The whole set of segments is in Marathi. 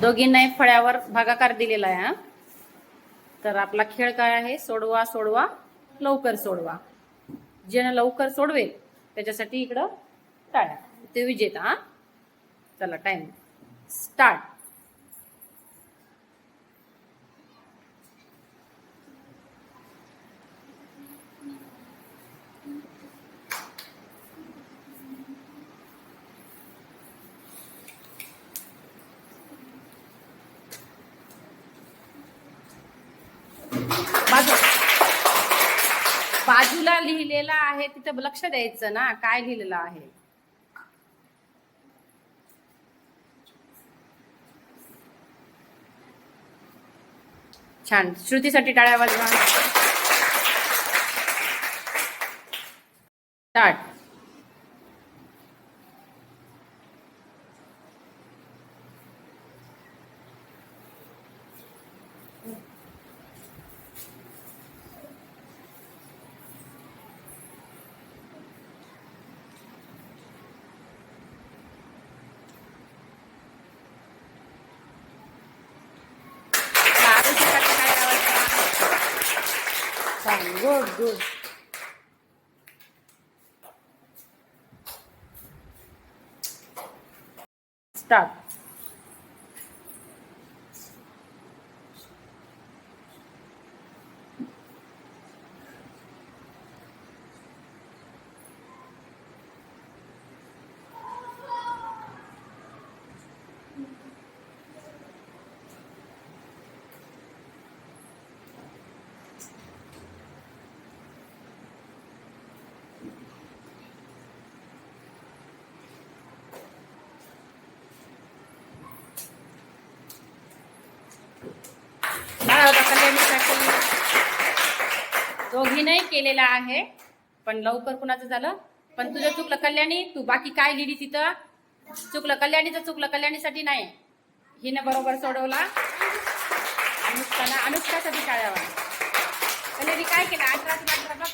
दोघींनाही फळ्यावर भागाकार दिलेला आहे हा. तर आपला खेळ काय आहे? सोडवा सोडवा लवकर सोडवा. ज्यानं लवकर सोडवेल त्याच्यासाठी इकडं टाळ्या. ते विजेता हा. चला टाइम स्टार्ट बाजू. बाजूला लिहिलेलं आहे तिथं लक्ष द्यायचं ना काय लिहिलेलं आहे. छान श्रुतीसाठी टाळ्या वाजवा. स्टार्ट आरुषीसाठी टाळ्या वाजवा छान गुड गुड स्टार्ट काय होता कल्याणीसाठी. दोघींनाही केलेला आहे पण लवकर कुणाचं झालं? पण तुझं चुकलं कल्याणी तू बाकी काय लिहिली तिथं? चुकलं कल्याणीचं चुकलं कल्याणीसाठी नाही. हिनं बरोबर सोडवला. अनुष्कानं अनुष्कासाठी टाळ्यावर कल्याणी काय केलं? अठरा अठरा बघ.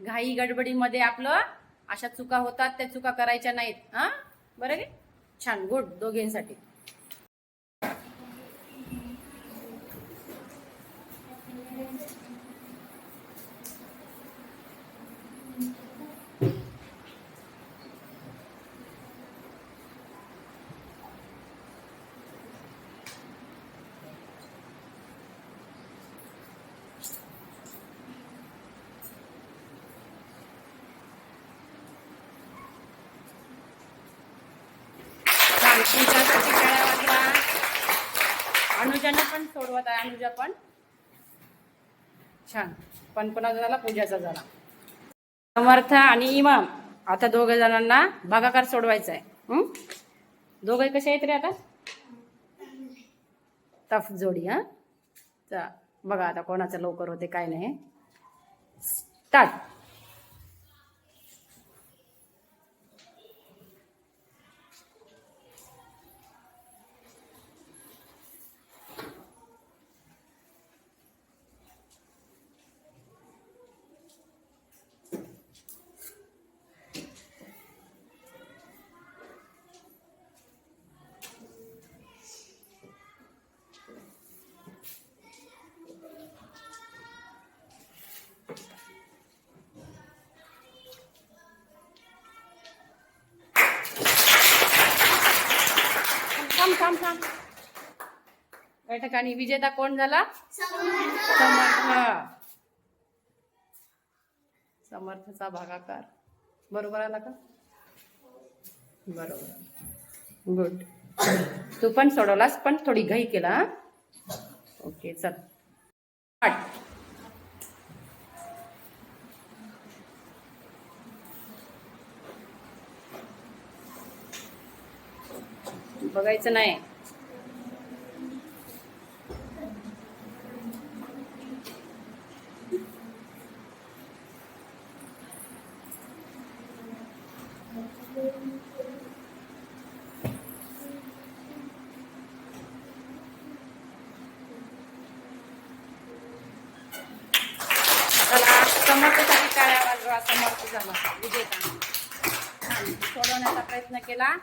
घाई गडबडीमध्ये आपलं अशा चुका होतात त्या चुका करायच्या नाहीत. हां? बरं की छान गुड दोघींसाठी. छान टाळ्या अनुजाने पण सोडवत आहे अनुजा पण. छान. पण पुन्हा झाला पूजाचा झाला. समर्थ आणि इमाम आता दोघ जणांना भागाकार सोडवायचा आहे हं? दोघे कसे आहेत रे आता? तफ जोडी हा? चा बघा आता कोणाचं लवकर होते काय नाही. स्टार्ट. थांब थांब. या ठिकाणी विजेता कोण झाला? समर्थ. समर्थचा भागाकार. बरोबर आला का? बरोबर. गुड तू पण सोडवलास पण थोडी घाई केला? ओके चल. आठ बघायचं नाही. समर्थ झाला विजेता. सोडवण्याचा प्रयत्न केला.